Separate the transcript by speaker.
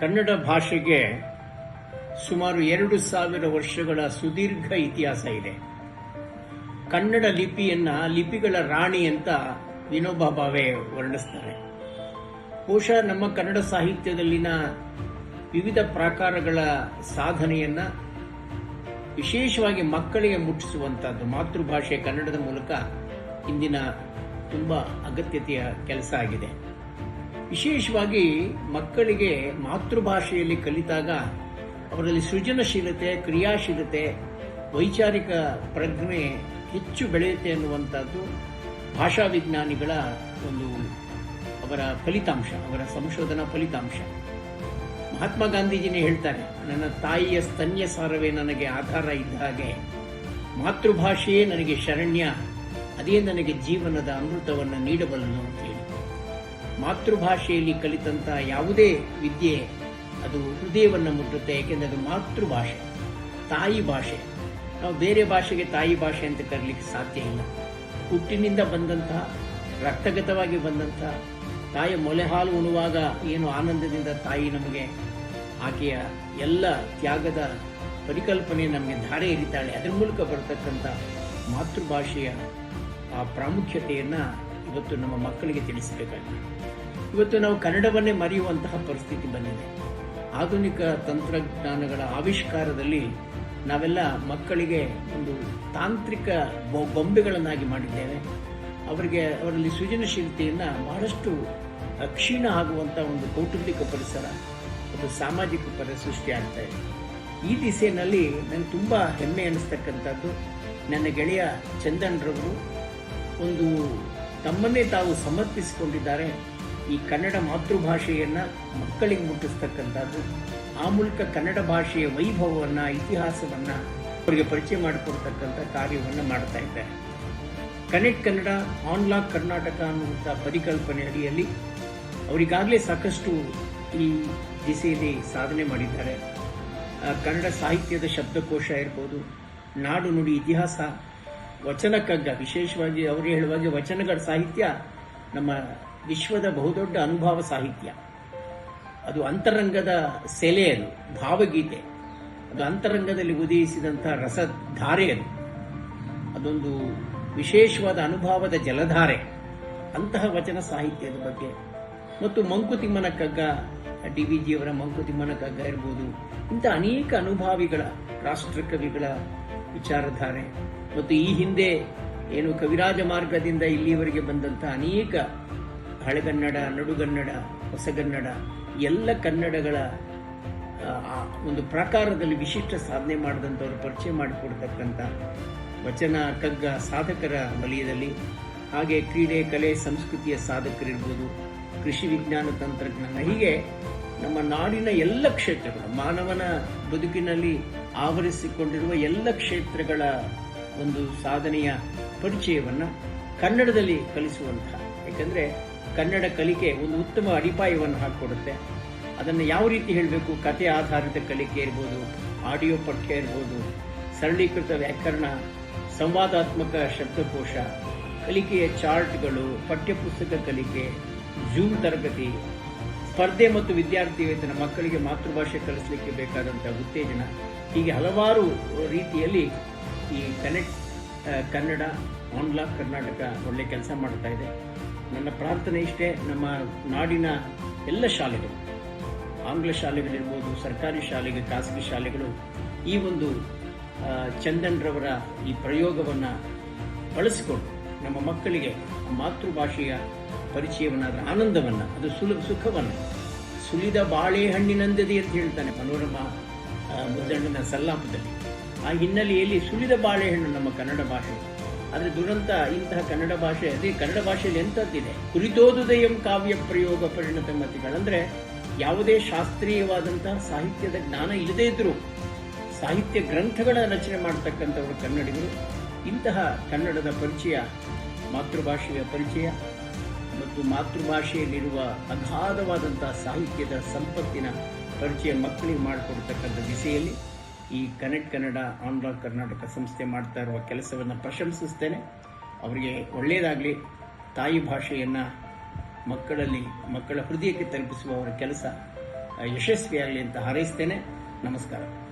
Speaker 1: ಕನ್ನಡ ಭಾಷೆಗೆ ಸುಮಾರು ಎರಡು ಸಾವಿರ ವರ್ಷಗಳ ಸುದೀರ್ಘ ಇತಿಹಾಸ ಇದೆ. ಕನ್ನಡ ಲಿಪಿಯನ್ನ ಲಿಪಿಗಳ ರಾಣಿ ಅಂತ ವಿನೋಬಾ ಭಾವೆ ವರ್ಣಿಸ್ತಾರೆ. ಬಹುಶಃ ನಮ್ಮ ಕನ್ನಡ ಸಾಹಿತ್ಯದಲ್ಲಿನ ವಿವಿಧ ಪ್ರಾಕಾರಗಳ ಸಾಧನೆಯನ್ನ ವಿಶೇಷವಾಗಿ ಮಕ್ಕಳಿಗೆ ಮುಟ್ಟಿಸುವಂಥದ್ದು ಮಾತೃಭಾಷೆ ಕನ್ನಡದ ಮೂಲಕ ಇಂದಿನ ತುಂಬಾ ಅಗತ್ಯತೆಯ ಕೆಲಸ ಆಗಿದೆ. ವಿಶೇಷವಾಗಿ ಮಕ್ಕಳಿಗೆ ಮಾತೃಭಾಷೆಯಲ್ಲಿ ಕಲಿತಾಗ ಅವರಲ್ಲಿ ಸೃಜನಶೀಲತೆ, ಕ್ರಿಯಾಶೀಲತೆ, ವೈಚಾರಿಕ ಪ್ರಜ್ಞೆ ಹೆಚ್ಚು ಬೆಳೆಯುತ್ತೆ ಅನ್ನುವಂಥದ್ದು ಭಾಷಾ ವಿಜ್ಞಾನಿಗಳ ಒಂದು ಅವರ ಫಲಿತಾಂಶ, ಅವರ ಸಂಶೋಧನಾ ಫಲಿತಾಂಶ. ಮಹಾತ್ಮ ಗಾಂಧೀಜಿನೇ ಹೇಳ್ತಾರೆ, ನನ್ನ ತಾಯಿಯ ಸ್ತನ್ಯ ಸಾರವೇ ನನಗೆ ಆಧಾರ ಇದ್ದ ಹಾಗೆ, ಮಾತೃಭಾಷೆಯೇ ನನಗೆ ಶರಣ್ಯ, ಅದೇ ನನಗೆ ಜೀವನದ ಅಮೃತವನ್ನು ನೀಡಬಲ್ಲನು ಅಂತ ಹೇಳಿ. ಮಾತೃಭಾಷೆಯಲ್ಲಿ ಕಲಿತಂತ ಯಾವುದೇ ವಿದ್ಯೆ, ಅದು ಹೃದಯವನ್ನು ಮುಟ್ಟುತ್ತೆ ಏಕೆಂದರೆ ಅದು ಮಾತೃಭಾಷೆ, ತಾಯಿ ಭಾಷೆ. ನಾವು ಬೇರೆ ಭಾಷೆಗೆ ತಾಯಿ ಭಾಷೆ ಅಂತ ಕರಲಿಕ್ಕೆ ಸಾಧ್ಯ ಇಲ್ಲ. ಹುಟ್ಟಿನಿಂದ ಬಂದಂತಹ ರಕ್ತಗತವಾಗಿ ಬಂದಂತಹ ತಾಯಿಯ ಮೊಲೆ ಹಾಲು ಉಣುವಾಗ ಏನು ಆನಂದದಿಂದ ತಾಯಿ ನಮಗೆ, ಆಕೆಯ ಎಲ್ಲ ತ್ಯಾಗದ ಪರಿಕಲ್ಪನೆ ನಮಗೆ ಧಾರೆ ಎರಿತಾಳೆ. ಅದರ ಮೂಲಕ ಬರತಕ್ಕಂಥ ಮಾತೃಭಾಷೆಯ ಆ ಪ್ರಾಮುಖ್ಯತೆಯನ್ನ ಇವತ್ತು ನಮ್ಮ ಮಕ್ಕಳಿಗೆ ತಿಳಿಸಬೇಕಾಗಿದೆ. ಇವತ್ತು ನಾವು ಕನ್ನಡವನ್ನೇ ಮರೆಯುವಂತಹ ಪರಿಸ್ಥಿತಿ ಬಂದಿದೆ. ಆಧುನಿಕ ತಂತ್ರಜ್ಞಾನಗಳ ಆವಿಷ್ಕಾರದಲ್ಲಿ ನಾವೆಲ್ಲ ಮಕ್ಕಳಿಗೆ ಒಂದು ತಾಂತ್ರಿಕ ಬೊಂಬೆಗಳನ್ನಾಗಿ ಮಾಡಿದ್ದೇವೆ. ಅವರಿಗೆ, ಅವರಲ್ಲಿ ಸೃಜನಶೀಲತೆಯನ್ನು ಬಹಳಷ್ಟು ಕ್ಷೀಣ ಆಗುವಂಥ ಒಂದು ಕೌಟುಂಬಿಕ ಪರಿಸರ ಒಂದು ಸಾಮಾಜಿಕ ಪರ ಸೃಷ್ಟಿ ಆಗ್ತಾ ಇದೆ. ಈ ದಿಸೆಯಲ್ಲಿ ನನಗೆ ತುಂಬ ಹೆಮ್ಮೆ ಅನ್ನಿಸ್ತಕ್ಕಂಥದ್ದು ನನ್ನ ಗೆಳೆಯ ಚಂದನ್ರವರು ಒಂದು ತಮ್ಮನ್ನೇ ತಾವು ಸಮರ್ಪಿಸಿಕೊಂಡಿದ್ದಾರೆ. ಈ ಕನ್ನಡ ಮಾತೃಭಾಷೆಯನ್ನ ಮಕ್ಕಳಿಗೆ ಮುಟ್ಟಿಸ್ತಕ್ಕಂಥದ್ದು, ಆ ಮೂಲಕ ಕನ್ನಡ ಭಾಷೆಯ ವೈಭವವನ್ನ, ಇತಿಹಾಸವನ್ನ ಅವರಿಗೆ ಪರಿಚಯ ಮಾಡಿಕೊಡ್ತಕ್ಕಂಥ ಕಾರ್ಯವನ್ನು ಮಾಡ್ತಾ ಇದ್ದಾರೆ. ಕನೆಕ್ಟ್ ಕನ್ನಡ ಆನ್ಲಾಕ್ ಕರ್ನಾಟಕ ಅನ್ನುವಂಥ ಪರಿಕಲ್ಪನೆ ಅಡಿಯಲ್ಲಿ ಅವರಿಗಾಗಲೇ ಸಾಕಷ್ಟು ಈ ದಿಸೆಯಲ್ಲಿ ಸಾಧನೆ ಮಾಡಿದ್ದಾರೆ. ಕನ್ನಡ ಸಾಹಿತ್ಯದ ಶಬ್ದಕೋಶ ಇರ್ಬೋದು, ನಾಡು ನುಡಿ ಇತಿಹಾಸ ವಚನ ಕಗ್ಗ ವಿಶೇಷವಾಗಿ ಅವರು ಹೇಳುವಾಗ ವಚನಗಳ ಸಾಹಿತ್ಯ ನಮ್ಮ ವಿಶ್ವದ ಬಹುದೊಡ್ಡ ಅನುಭವ ಸಾಹಿತ್ಯ. ಅದು ಅಂತರಂಗದ ಸೆಲೆ ಅದು, ಭಾವಗೀತೆ. ಅದು ಅಂತರಂಗದಲ್ಲಿ ಉದಯಿಸಿದಂಥ ರಸಧಾರೆ ಅದು. ಅದೊಂದು ವಿಶೇಷವಾದ ಅನುಭವದ ಜಲಧಾರೆ. ಅಂತಹ ವಚನ ಸಾಹಿತ್ಯದ ಬಗ್ಗೆ. ಮತ್ತು ಮಂಕುತಿಮ್ಮನ ಕಗ್ಗ ಡಿ ವಿ ಜಿಯವರ ಮಂಕುತಿಮ್ಮನ ಕಗ್ಗ ಇರ್ಬೋದು, ಇಂಥ ಅನೇಕ ಅನುಭಾವಿಗಳ, ರಾಷ್ಟ್ರಕವಿಗಳ ವಿಚಾರಧಾರೆ. ಮತ್ತು ಈ ಹಿಂದೆ ಏನು ಕವಿರಾಜ ಮಾರ್ಗದಿಂದ ಇಲ್ಲಿಯವರೆಗೆ ಬಂದಂಥ ಅನೇಕ ಹಳೆಗನ್ನಡ, ನಡುಗನ್ನಡ, ಹೊಸಗನ್ನಡ, ಎಲ್ಲ ಕನ್ನಡಗಳ ಒಂದು ಪ್ರಕಾರದಲ್ಲಿ ವಿಶಿಷ್ಟ ಸಾಧನೆ ಮಾಡಿದಂಥವ್ರು ಪರಿಚಯ ಮಾಡಿಕೊಡ್ತಕ್ಕಂಥ ವಚನ, ಕಗ್ಗ, ಸಾಧಕರ ವಲಯದಲ್ಲಿ, ಹಾಗೆ ಕ್ರೀಡೆ, ಕಲೆ, ಸಂಸ್ಕೃತಿಯ ಸಾಧಕರಿರ್ಬೋದು, ಕೃಷಿ ವಿಜ್ಞಾನ ತಂತ್ರಜ್ಞಾನ, ಹೀಗೆ ನಮ್ಮ ನಾಡಿನ ಎಲ್ಲ ಕ್ಷೇತ್ರಗಳು, ಮಾನವನ ಬದುಕಿನಲ್ಲಿ ಆವರಿಸಿಕೊಂಡಿರುವ ಎಲ್ಲ ಕ್ಷೇತ್ರಗಳ ಒಂದು ಸಾಧನೆಯ ಪರಿಚಯವನ್ನು ಕನ್ನಡದಲ್ಲಿ ಕಲಿಸುವಂತಹ ಯಾಕಂದರೆ ಕನ್ನಡ ಕಲಿಕೆ ಒಂದು ಉತ್ತಮ ಅಡಿಪಾಯವನ್ನು ಹಾಕಿಕೊಡುತ್ತೆ. ಅದನ್ನು ಯಾವ ರೀತಿ ಹೇಳಬೇಕು? ಕತೆ ಆಧಾರಿತ ಕಲಿಕೆ ಇರ್ಬೋದು, ಆಡಿಯೋ ಪಠ್ಯ ಇರ್ಬೋದು, ಸರಳೀಕೃತ ವ್ಯಾಕರಣ, ಸಂವಾದಾತ್ಮಕ ಶಬ್ದಕೋಶ, ಕಲಿಕೆಯ ಚಾರ್ಟ್ಗಳು, ಪಠ್ಯಪುಸ್ತಕ ಕಲಿಕೆ ಜೂಮ್ ತರಗತಿ, ಸ್ಪರ್ಧೆ ಮತ್ತು ವಿದ್ಯಾರ್ಥಿ ವೇತನ ಮಕ್ಕಳಿಗೆ ಮಾತೃಭಾಷೆ ಕಲಿಸಲಿಕ್ಕೆ ಬೇಕಾದಂಥ ಉತ್ತೇಜನ, ಹೀಗೆ ಹಲವಾರು ರೀತಿಯಲ್ಲಿ ಈ ಕನೆಕ್ಟ್ ಕನ್ನಡ ಆನ್ಲಾಕ್ ಕರ್ನಾಟಕ ಒಳ್ಳೆ ಕೆಲಸ ಮಾಡ್ತಾ ಇದೆ. ನನ್ನ ಪ್ರಾರ್ಥನೆ ಇಷ್ಟೇ, ನಮ್ಮ ನಾಡಿನ ಎಲ್ಲ ಶಾಲೆಗಳು, ಆಂಗ್ಲ ಶಾಲೆಗಳಿರ್ಬೋದು, ಸರ್ಕಾರಿ ಶಾಲೆಗೆ, ಖಾಸಗಿ ಶಾಲೆಗಳು, ಈ ಒಂದು ಚಂದನ್ರವರ ಚಂದನ್ ರವರ ಈ ಪ್ರಯೋಗವನ್ನು ಬಳಸಿಕೊಂಡು ನಮ್ಮ ಮಕ್ಕಳಿಗೆ ಮಾತೃಭಾಷೆಯ ಪರಿಚಯವನ್ನ ಅದರ ಆನಂದವನ್ನ, ಅದು ಸುಲ, ಸುಖವನ್ನು, ಸುಲಿದ ಬಾಳೆಹಣ್ಣಿನಂದದಿ ಅಂತ ಹೇಳ್ತಾನೆ ಮನೋರಮ ಮುದ್ದಣ್ಣನ ಸಲ್ಲಾಪದಲ್ಲಿ ಆ ಹಿನ್ನೆಲೆಯಲ್ಲಿ ಸುಲಿದ ಬಾಳೆಹಣ್ಣು ನಮ್ಮ ಕನ್ನಡ ಭಾಷೆ. ಆದರೆ ದುರಂತ ಇಂತಹ ಕನ್ನಡ ಭಾಷೆ, ಅದೇ ಕನ್ನಡ ಭಾಷೆಯಲ್ಲಿ ಎಂಥದ್ದಿದೆ? ಕುರಿತೋದುದಯಂ ಕಾವ್ಯ ಪ್ರಯೋಗ ಪರಿಣತ ಮತಿಗಳಂದ್ರೆ ಯಾವುದೇ ಶಾಸ್ತ್ರೀಯವಾದಂತಹ ಸಾಹಿತ್ಯದ ಜ್ಞಾನ ಇಲ್ಲದೇ ಇದ್ರು ಸಾಹಿತ್ಯ ಗ್ರಂಥಗಳ ರಚನೆ ಮಾಡತಕ್ಕಂಥವರು ಕನ್ನಡಿಗರು. ಇಂತಹ ಕನ್ನಡದ ಪರಿಚಯ, ಮಾತೃಭಾಷೆಯ ಪರಿಚಯ ಮತ್ತು ಮಾತೃಭಾಷೆಯಲ್ಲಿರುವ ಅಗಾಧವಾದಂತಹ ಸಾಹಿತ್ಯದ ಸಂಪತ್ತಿನ ಪರಿಚಯ ಮಕ್ಕಳಿಗೆ ಮಾಡಿಕೊಡ್ತಕ್ಕಂಥ ದಿಸೆಯಲ್ಲಿ ಈ ಕನೆಕ್ಟ್ ಕನ್ನಡ ಆನ್ಲೈನ್ ಕರ್ನಾಟಕ ಸಂಸ್ಥೆ ಮಾಡ್ತಾ ಇರುವ ಕೆಲಸವನ್ನು ಪ್ರಶಂಸಿಸ್ತೇನೆ. ಅವರಿಗೆ ಒಳ್ಳೆಯದಾಗಲಿ ತಾಯಿ ಭಾಷೆಯನ್ನು ಮಕ್ಕಳಲ್ಲಿ, ಮಕ್ಕಳ ಹೃದಯಕ್ಕೆ ತಲುಪಿಸುವ ಅವರ ಕೆಲಸ ಯಶಸ್ವಿಯಾಗಲಿ ಅಂತ ಹಾರೈಸ್ತೇನೆ. ನಮಸ್ಕಾರ.